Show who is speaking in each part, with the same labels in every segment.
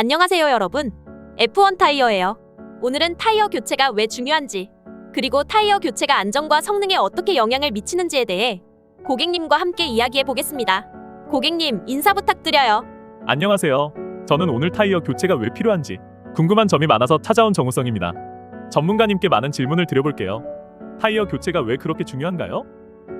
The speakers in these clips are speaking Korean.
Speaker 1: 안녕하세요, 여러분. F1 타이어예요. 오늘은 타이어 교체가 왜 중요한지, 그리고 타이어 교체가 안전과 성능에 어떻게 영향을 미치는지에 대해 고객님과 함께 이야기해 보겠습니다. 고객님, 인사 부탁드려요.
Speaker 2: 안녕하세요. 저는 오늘 타이어 교체가 왜 필요한지 궁금한 점이 많아서 찾아온 정우성입니다. 전문가님께 많은 질문을 드려볼게요. 타이어 교체가 왜 그렇게 중요한가요?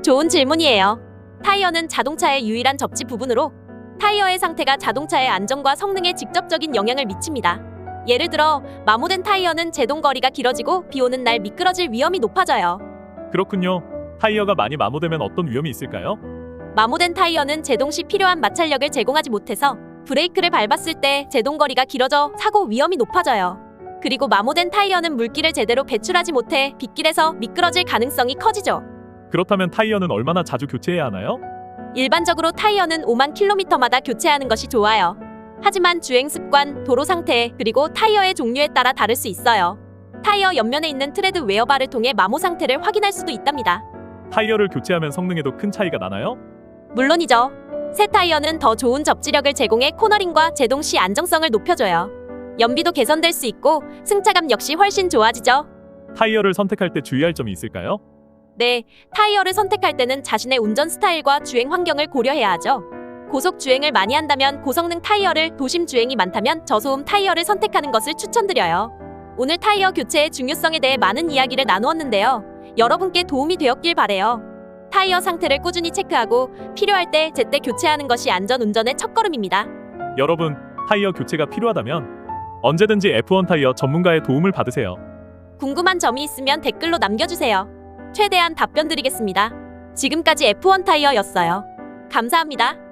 Speaker 1: 좋은 질문이에요. 타이어는 자동차의 유일한 접지 부분으로 타이어의 상태가 자동차의 안전과 성능에 직접적인 영향을 미칩니다. 예를 들어 마모된 타이어는 제동 거리가 길어지고 비 오는 날 미끄러질 위험이 높아져요.
Speaker 2: 그렇군요. 타이어가 많이 마모되면 어떤 위험이 있을까요?
Speaker 1: 마모된 타이어는 제동 시 필요한 마찰력을 제공하지 못해서 브레이크를 밟았을 때 제동 거리가 길어져 사고 위험이 높아져요. 그리고 마모된 타이어는 물기를 제대로 배출하지 못해 빗길에서 미끄러질 가능성이 커지죠.
Speaker 2: 그렇다면 타이어는 얼마나 자주 교체해야 하나요?
Speaker 1: 일반적으로 타이어는 5만 킬로미터마다 교체하는 것이 좋아요. 하지만 주행 습관, 도로 상태, 그리고 타이어의 종류에 따라 다를 수 있어요. 타이어 옆면에 있는 트레드 웨어바를 통해 마모 상태를 확인할 수도 있답니다.
Speaker 2: 타이어를 교체하면 성능에도 큰 차이가 나나요?
Speaker 1: 물론이죠. 새 타이어는 더 좋은 접지력을 제공해 코너링과 제동 시 안정성을 높여줘요. 연비도 개선될 수 있고 승차감 역시 훨씬 좋아지죠.
Speaker 2: 타이어를 선택할 때 주의할 점이 있을까요?
Speaker 1: 네, 타이어를 선택할 때는 자신의 운전 스타일과 주행 환경을 고려해야 하죠. 고속 주행을 많이 한다면 고성능 타이어를, 도심 주행이 많다면 저소음 타이어를 선택하는 것을 추천드려요. 오늘 타이어 교체의 중요성에 대해 많은 이야기를 나누었는데요. 여러분께 도움이 되었길 바래요. 타이어 상태를 꾸준히 체크하고 필요할 때 제때 교체하는 것이 안전 운전의 첫걸음입니다.
Speaker 2: 여러분, 타이어 교체가 필요하다면 언제든지 F1 타이어 전문가의 도움을 받으세요.
Speaker 1: 궁금한 점이 있으면 댓글로 남겨주세요. 최대한 답변 드리겠습니다. 지금까지 F1 타이어였어요. 감사합니다.